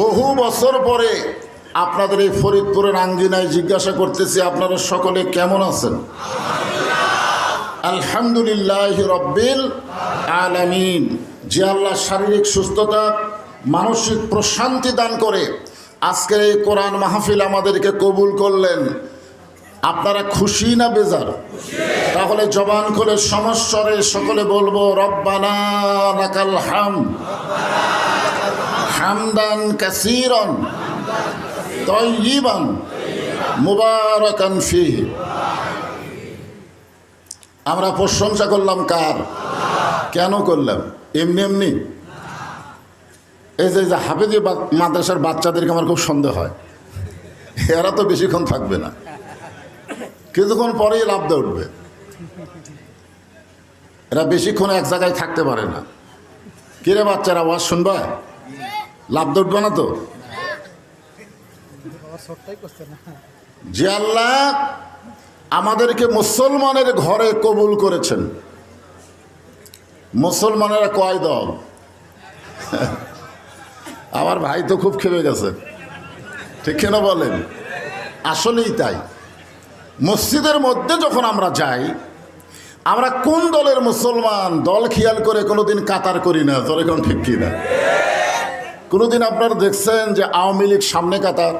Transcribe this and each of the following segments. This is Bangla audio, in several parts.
বহু বছর পরে আপনাদের এই ফরিদপুরের আঙ্গিনায় জিজ্ঞাসা করতেছি, আপনারা সকলে কেমন আছেন? আলহামদুলিল্লাহ রব্বিল আলামিন। যে আল্লাহ শারীরিক সুস্থতা, মানসিক প্রশান্তি দান করে আজকের এই কোরআন মাহফিল আমাদেরকে কবুল করলেন। আপনারা খুশি না বেজার? তাহলে জবান করে সমস্যরে সকলে বলব, রব্বানা লাকাল হাম হামদান কাসিরন তয়িবান মুবারাকান ফিহি। আমরা প্রশংসা করলাম কার? কেন করলাম? এমনি এমনি। এই যে হাফেজি মাদ্রাসার বাচ্চাদেরকে আমার খুব সন্দেহ হয়। এরা তো বেশিক্ষণ থাকবে না। কিছুক্ষণ পরেই লাভ দিয়ে উঠবে। এরা বেশিক্ষণ এক জায়গায় থাকতে পারে না। কিরে বাচ্চারা, আওয়াজ শুনবা লাভ উঠবে না তো? যে আল্লাহ আমাদেরকে মুসলমানের ঘরে কবুল করেছেন। মুসলমানেরা কয় দল? আমার ভাই তো খুব খেপে গেছে। ঠিক কেন বলেন? আসলেই তাই। মসজিদের মধ্যে যখন আমরা যাই আমরা কোন দলের মুসলমান দল খেয়াল করে কোনোদিন কাতার করি না? তোর এখন ঠিক কিনা? কোনোদিন আপনারা দেখছেন যে আওয়ামী লীগ সামনে কাতার,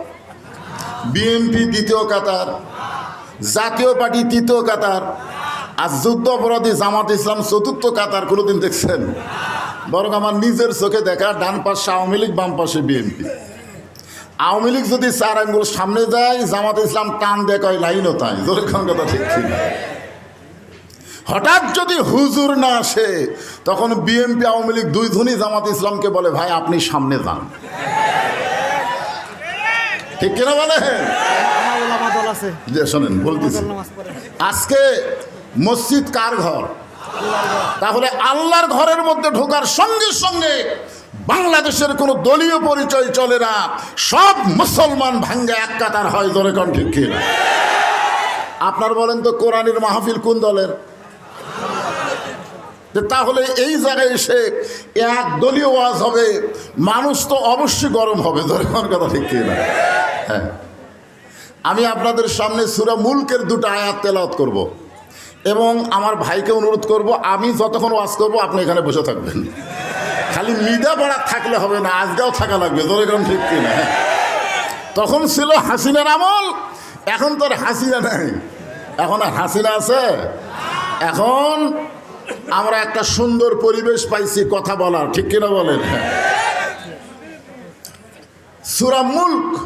বিএনপি দ্বিতীয় কাতার, জাতীয় পার্টি তৃতীয় কাতার, আর যুদ্ধ অপরাধী জামাত ইসলাম চতুর্থ কাতার কোনোদিন দেখছেন? বরং আমার নিজের চোখে দেখা ডান পাশে আওয়ামী লীগ, বাম পাশে বিএনপি। আওয়ামী লীগ যদি চার আঙ্গুল সামনে যায়, জামাত ইসলাম টান দেখায় লাইনও তাই। যেরকম কথা ঠিক ঠিক হঠাৎ যদি হুজুর না আসে, তখন বিএনপি, আওয়ামী লীগ দুই ধনী জামাত ইসলামকে বলে, ভাই, আপনি সামনে যান। ঠিক কিনা বলে যে শোনেন, বলতেছি। আজকে মসজিদ কার ঘর? তাহলে আল্লাহর ঘরের মধ্যে ঢোকার সঙ্গে সঙ্গে বাংলাদেশের কোনো দলীয় পরিচয় চলে না। সব মুসলমান ভাঙ্গে এক কাতার হয় ধরে কন ঠিক কিনা? আপনার বলেন তো কোরআনের মাহফিল কোন দলের? যে তাহলে এই জায়গায় এসে এক দলীয় ওয়াজ হবে, মানুষ তো অবশ্যই গরম হবে, ধরে কোন কথা ঠিক কিনা হ্যাঁ। আমি আপনাদের সামনে সুরা মুলকের দুটো আয়াত তেলাওয়াত করব। এবং আমার ভাইকে অনুরোধ করব, আমি যতক্ষণ ওয়াজ করব, আপনি এখানে বসে থাকবেন। খালি মিডা পড়া থাকলে হবে না আজকেও থাকা লাগবে তোর এরকম ঠিক কিনা হ্যাঁ। তখন ছিল হাসিনার আমল, এখন তোর হাসিনা নাই। এখন আর হাসিনা আছে? এখন আমরা একটা সুন্দর পরিবেশ পাইছি কথা বলার, ঠিক কিনা বলেন? সুরা মুল্ক,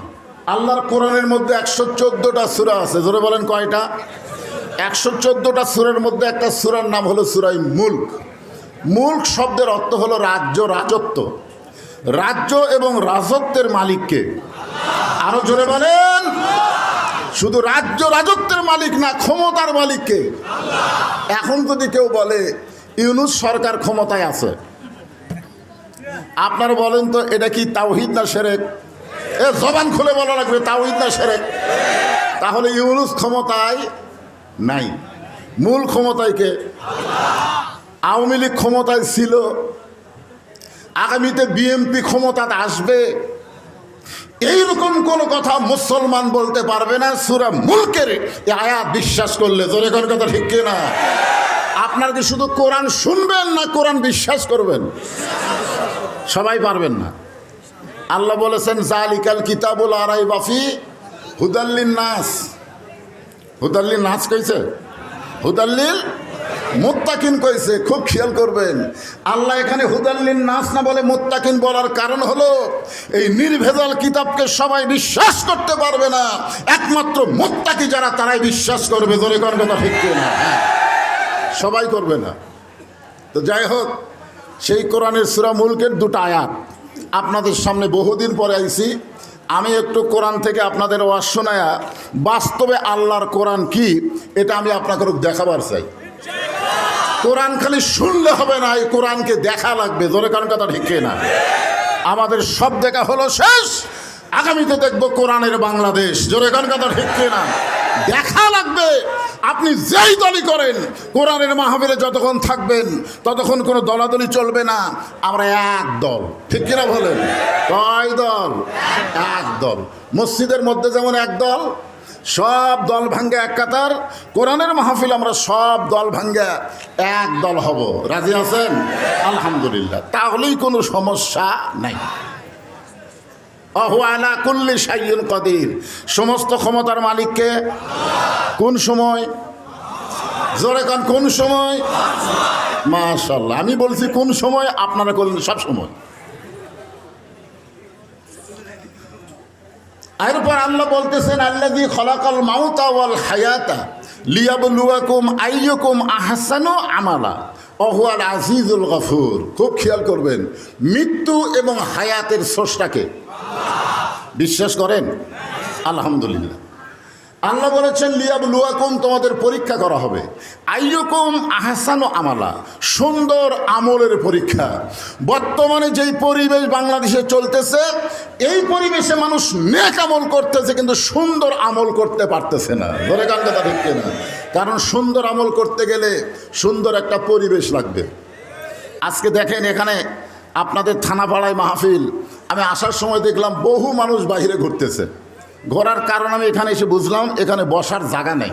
আল্লাহর কোরআনের মধ্যে একশো চোদ্দোটা সুরা আছে ধরে বলেন কয়টা? একশো চোদ্দোটা সুরের মধ্যে একটা সুরার নাম হলো সুরাই মুল্ক। মুল্ক শব্দের অর্থ হলো রাজ্য, রাজত্ব। রাজ্য এবং রাজত্বের মালিককে। আরও জোরে বলেন। শুধু রাজ্য রাজত্বের মালিক না, ক্ষমতার মালিককে। এখন যদি কেউ বলে, ইউনুস সরকার ক্ষমতায় আছে, আপনারা বলেন তো, এটা কি তাওহিদ না সেরেক? এ জবান খুলে বলা লাগবে, তাওহিদ না সেরেক। তাহলে ইউনুস ক্ষমতায় নাই। মূল ক্ষমতায় কে? আওয়ামী লীগ ক্ষমতায় ছিল। আগামীতে বিএমপি ক্ষমতাতে আসবে। এইরকম কোন কথা মুসলমান বলতে পারবে না, সুরা মুলকের আয়াত বিশ্বাস করলে জোরে কোন কথা ঠিক না আপনার কি শুধু কোরআন শুনবেন না কোরআন বিশ্বাস করবেন? সবাই পারবেন না। আল্লাহ বলেছেন, জালিকাল কিতাবুল আরাই বাফি হুদাল্লিন নাস। হুদাল্লিন নাস কইছে? হুদাল্লিল মোত্তাকিন কইছে, খুব খেয়াল করবেন। আল্লাহ এখানে হুদাল্লিন নাস না বলে মোত্তাকিন বলার কারণ হলো, এই নির্ভেজাল কিতাবকে সবাই বিশ্বাস করতে পারবে না। একমাত্র মোত্তাকি যারা, তারাই বিশ্বাস করবে। ধরে কোন কথা ঠিক না সবাই করবে না। তো যাই হোক, সেই কোরআনের সুরা মুলকের দুটো আয়াত। আপনাদের সামনে বহুদিন পরে আইছি। আমি একটু কোরআন থেকে আপনাদের ওয়াজ বাস্তবে আল্লাহর কোরআন কি, এটা আমি আপনাকে দেখাবার চাই। কোরআন খালি শুনলে হবে না, এই কোরআনকে দেখা লাগবে। জোরে কারণ কথা ঠিক না আমাদের সব দেখা হলো শেষ। আগামীতে দেখব কোরআনের বাংলাদেশ। জোরে কারণ কথা ঠিক না দেখা লাগবে। আপনি যেই দলই করেন, কোরআনের মাহফিলে যতক্ষণ থাকবেন, ততক্ষণ কোনো দলাদলি চলবে না। আমরা এক দল। ঠিক কিনা বলেন? কয় দল? এক দল। মসজিদের মধ্যে যেমন এক দল সব দল ভাঙ্গে এক কাতার। কোরআনের মাহফিল আমরা সব দল ভাঙ্গে এক দল হব। রাজি আছেন? আলহামদুলিল্লাহ। তাহলেই কোনো সমস্যা নাই। আলা কুল্লি সাইয়ুন কদির। সমস্ত ক্ষমতার মালিককে কোন সময়? জোরে কান, কোন সময়? মাশাল্লাহ আমি বলছি কোন সময়? আপনারা করলেন সব সময়। এরপর আল্লাহ বলতেছেন আল্লাদি খলাকাল মাউতা ওয়াল হায়াতা লিয়াবলুয়াকুম আইয়কুম আহসানো আমালা। অহুয়াল আজিজুল গফুর। খুব খেয়াল করবেন, মৃত্যু এবং হায়াতের স্রষ্টাকে। বিশ্বাস করেন? আলহামদুলিল্লাহ। আল্লাহ বলেছেন লিয়াব লুয়াকুম তোমাদের পরীক্ষা করা হবে। আইয়কুম আহসানো আমালা, সুন্দর আমলের পরীক্ষা। বর্তমানে যেই পরিবেশ বাংলাদেশে চলতেছে, এই পরিবেশে মানুষ নেক আমল করতেছে, কিন্তু সুন্দর আমল করতে পারতেছে না। ধরে গান কথা ঠিক না কারণ সুন্দর আমল করতে গেলে সুন্দর একটা পরিবেশ লাগবে। আজকে দেখেন এখানে আপনাদের থানাপাড়ায় মাহফিল, আমি আসার সময় দেখলাম বহু মানুষ বাইরে ঘুরতেছে। ঘোরার কারণ আমি এখানে এসে বুঝলাম, এখানে বসার জায়গা নেই।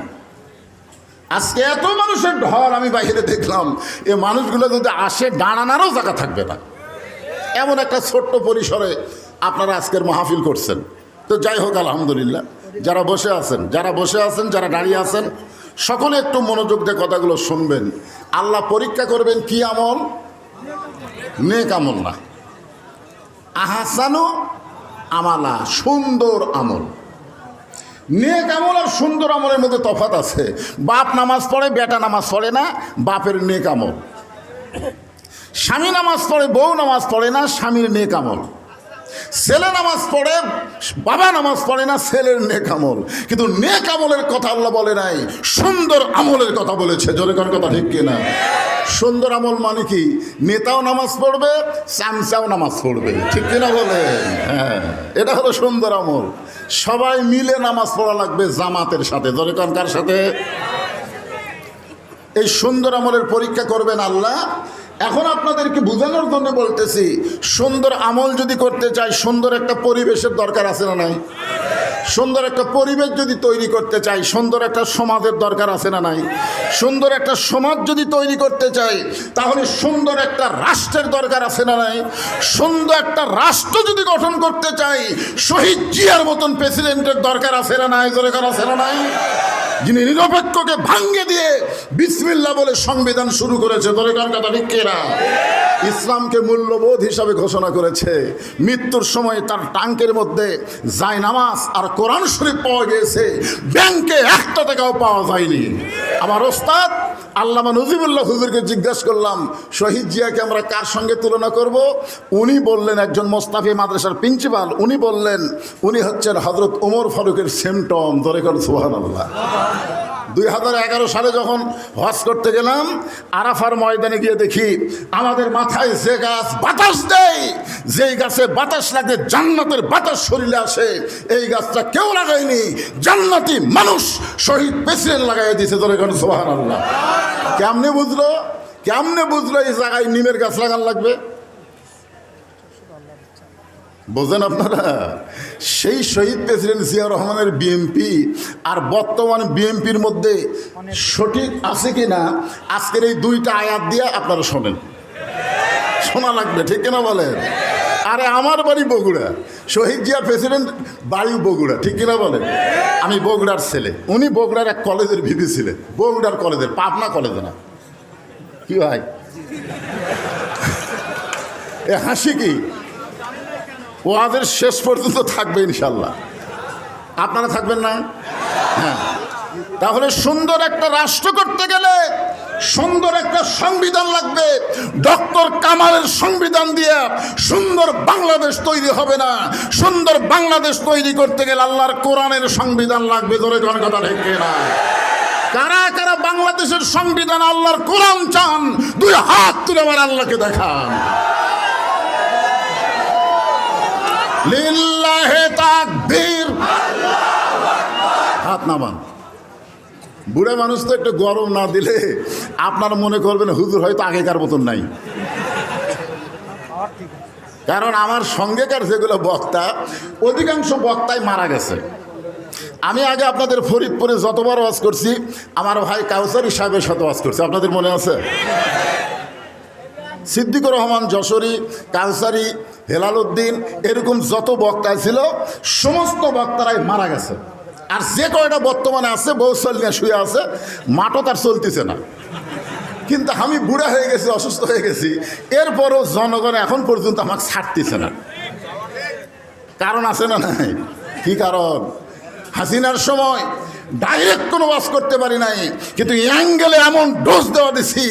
আজকে এত মানুষের ঢল আমি বাইরে দেখলাম, এ মানুষগুলো যদি আসে, দাঁড়ানারও জায়গা থাকবে না। এমন একটা ছোট্ট পরিসরে আপনারা আজকের মাহফিল করছেন। তো যাই হোক, আলহামদুলিল্লাহ, যারা বসে আছেন, যারা বসে আছেন, যারা দাঁড়িয়ে আছেন, সকলে একটু মনোযোগ দিয়ে কথাগুলো শুনবেন। আল্লাহ পরীক্ষা করবেন কি আমল? নেক আমল না। আহাসানো আমালা, সুন্দর আমল। নেক আমল আর সুন্দর আমলের মধ্যে তফাত আছে। বাপ নামাজ পড়ে, বেটা নামাজ পড়ে না, বাপের নেক আমল। স্বামী নামাজ পড়ে, বউ নামাজ পড়ে না, স্বামীর নেক আমল। ছেলে নামাজ পড়ে, বাবা নামাজ পড়ে না, ছেলের নেক আমল। কিন্তু নেক আমলের কথা আল্লাহ বলে নাই, সুন্দর আমলের কথা বলেছে। জোরে কোন কথা ঠিক কিনা? সুন্দর আমল মানে কি? নেতাও নামাজ পড়বে চামচাও নামাজ পড়বে। ঠিক কিনা বলে হ্যাঁ এটা হলো সুন্দর আমল। সবাই মিলে নামাজ পড়া লাগবে জামাতের সাথে। জোরে কোন কার সাথে? এই সুন্দর আমলের পরীক্ষা করবেন আল্লাহ। এখন আপনাদেরকে বোঝানোর জন্য বলতেছি, সুন্দর আমল যদি করতে চাই, সুন্দর একটা পরিবেশের দরকার আছে না নাই? সুন্দর একটা পরিবেশ যদি তৈরি করতে চাই, সুন্দর একটা সমাজের দরকার আছে না নাই? সুন্দর একটা সমাজ যদি তৈরি করতে চাই, তাহলে সুন্দর একটা রাষ্ট্রের দরকার আছে না নাই? সুন্দর একটা রাষ্ট্র যদি গঠন করতে চাই, শহীদ জিয়ার মতন প্রেসিডেন্টের দরকার আছে না নাই? দরকার আছে না নাই? যিনি নিরপেক্ষকে ভাঙ্গে দিয়ে বিসমিল্লা বলে সংবিধান শুরু করেছে দরকার কথা কেরা ইসলামকে মূল্যবোধ হিসাবে ঘোষণা করেছে। মৃত্যুর সময় তার টাঙ্কের মধ্যে জায় নামাজ আর কোরআন শরীফ পাওয়া গিয়েছে। ব্যাংকে একটা টাকাও পাওয়া যায়নি। আমার ওস্তাদ আল্লামা নজিবুল্লাহ হুজুরকে জিজ্ঞাসা করলাম, শহীদ জিয়াকে আমরা কার সঙ্গে তুলনা করব? উনি বললেন একজন মোস্তাফি মাদ্রাসার প্রিন্সিপাল। উনি বললেন, উনি হচ্ছেন হজরত ওমর ফারুকের সেমটম দরেকর সুহান আল্লাহ দুই হাজার এগারো সালে যখন হজ করতে গেলাম, আরাফার ময়দানে গিয়ে দেখি আমাদের মাথায় যে গাছ বাতাস দেয়, যেই গাছে বাতাস লাগে জান্নাতের বাতাস শরীরে আসে, এই গাছটা কেউ লাগায়নি, জান্নাতি মানুষ শহীদ প্রেসিডেন্ট লাগাই দিয়েছে তোর এখানে সোহান আল্লাহ কেমনে বুঝলো? কেমনে বুঝলো এই জায়গায় নিমের গাছ লাগান লাগবে? বোঝেন আপনারা? সেই শহীদ প্রেসিডেন্ট জিয়া রহমানের বিএমপি আর বর্তমান বিএমপির মধ্যে সঠিক আছে কি না আজকের এই দুইটা আয়াত দিয়ে আপনারা শোনেন। শোনা লাগবে, ঠিক কিনা বলেন? আরে আমার বাড়ি বগুড়া। শহীদ জিয়া প্রেসিডেন্ট বাড়ি বগুড়া, ঠিক কিনা বলেন? আমি বগুড়ার ছেলে। উনি বগুড়ার এক কলেজের ভিপি ছিলেন। বগুড়ার কলেজের, পাবনা কলেজে না। কি ভাই? এ হাসি কি? ওয়াদের শেষ পর্যন্ত থাকবে ইনশাল্লাহ আপনারা থাকবেন না? হ্যাঁ। তাহলে সুন্দর একটা রাষ্ট্র করতে গেলে সুন্দর একটা সংবিধান লাগবে। ডক্টর কামালের সংবিধান দিয়ে সুন্দর বাংলাদেশ তৈরি হবে না। সুন্দর বাংলাদেশ তৈরি করতে গেলে আল্লাহর কোরআনের সংবিধান লাগবে ধরে কথা ঢেকে না কারা কারা বাংলাদেশের সংবিধান আল্লাহর কোরআন চান, দুই হাত তুলে আমার আল্লাহকে দেখান। হাত নামান। বুড়া মানুষ তো একটু গরম না দিলে আপনার মনে করবেন হুজুর হয়তো আগেকার মতন নাই। কারণ আমার সঙ্গেকার যেগুলো বক্তা, অধিকাংশ বক্তাই মারা গেছে। আমি আগে আপনাদের ফরিদপুরে যতবার ওয়াজ করছি, আমার ভাই কাউসারি সাহেবের সাথে ওয়াজ করছি। আপনাদের মনে আছে? সিদ্দিকুর রহমান যশোরী কাউসারি হেলাল উদ্দিন এরকম যত বক্তা ছিল, সমস্ত বক্তারাই মারা গেছে। আর যে কয়টা বর্তমানে আছে বৌসল নিয়ে শুয়ে আছে, মাঠও তার চলতেছে না। কিন্তু আমি বুড়া হয়ে গেছি, অসুস্থ হয়ে গেছি, এরপরও জনগণ এখন পর্যন্ত আমাকে ছাড়তেছে না। কারণ আছে না নাই? কি কারণ? হাসিনার সময় ডাইরেক্ট কোনো বাস করতে পারি নাই। কিন্তু অ্যাঙ্গেলে এমন ডোজ দেওয়া দিছি,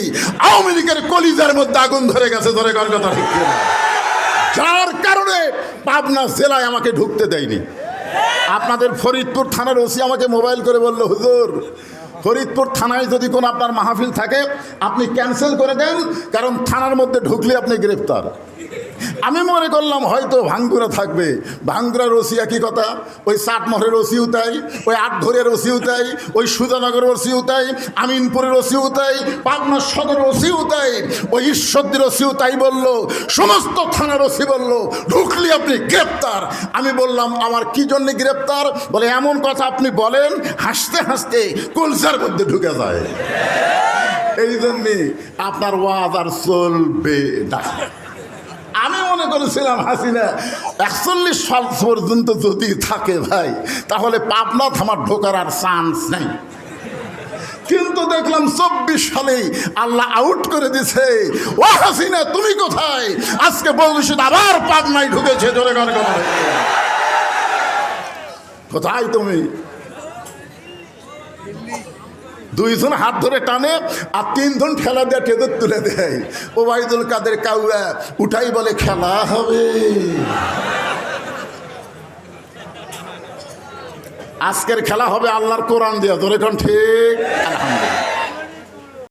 আওয়ামী লীগের কলিজার মধ্যে আগুন ধরে গেছে, ধরে কার কথা ঠিক যার কারণে পাবনা জেলায় আমাকে ঢুকতে দেয়নি। আপনাদের ফরিদপুর থানার ওসি আমাকে মোবাইল করে বলল, হুজুর, ফরিদপুর থানায় যদি কোনো আপনার মাহফিল থাকে, আপনি ক্যান্সেল করে দেন, কারণ থানার মধ্যে ঢুকলে আপনি গ্রেপ্তার। আমি মনে করলাম হয়তো ভাঙ্গুরা থাকবে। ভাঙ্গুরার ওসি একই কথা। ওই চাটমহরের ওসিও তাই, ওই আটঘরের ওসিও তাই, ওই সুজানগরের ওসিও তাই, আমিনপুরের ওসিও তাই, পাবনা সদর ওসিও তাই, ওই ঈশ্বরদের ওসিও তাই বলল, সমস্ত থানার ওসি বলল, ঢুকলি আপনি গ্রেপ্তার। আমি বললাম, আমার কি জন্য গ্রেপ্তার? বলে, এমন কথা আপনি বলেন, হাসতে হাসতে কুলসার মধ্যে ঢুকে যায়। এই জন্যে আপনার ওয়াজ আর চলবে না। করেছিলাম, হাসিনা। একচল্লিশ সাল পর্যন্ত যদি থাকে ভাই, তাহলে পাবনা থামার ঢোকার আর চান্স নেই। কিন্তু দেখলাম চব্বিশ সালেই আল্লাহ আউট করে দিছে। ও হাসিনা, তুমি কোথায়? আজকে বলছি, আবার পাবনায় ঢুকেছে, জোরে গান কোথায় তুমি? দুইজন হাত ধরে টানে আর তিনজন ঠেলা দেয় টেদে তুলে দেয়। ওবায়দুল কাদের কাউয়া, উঠাই বলে খেলা হবে। আজকের খেলা হবে আল্লাহর কোরআন দিয়া। ধরে এখন ঠিক? আলহামদুলিল্লাহ।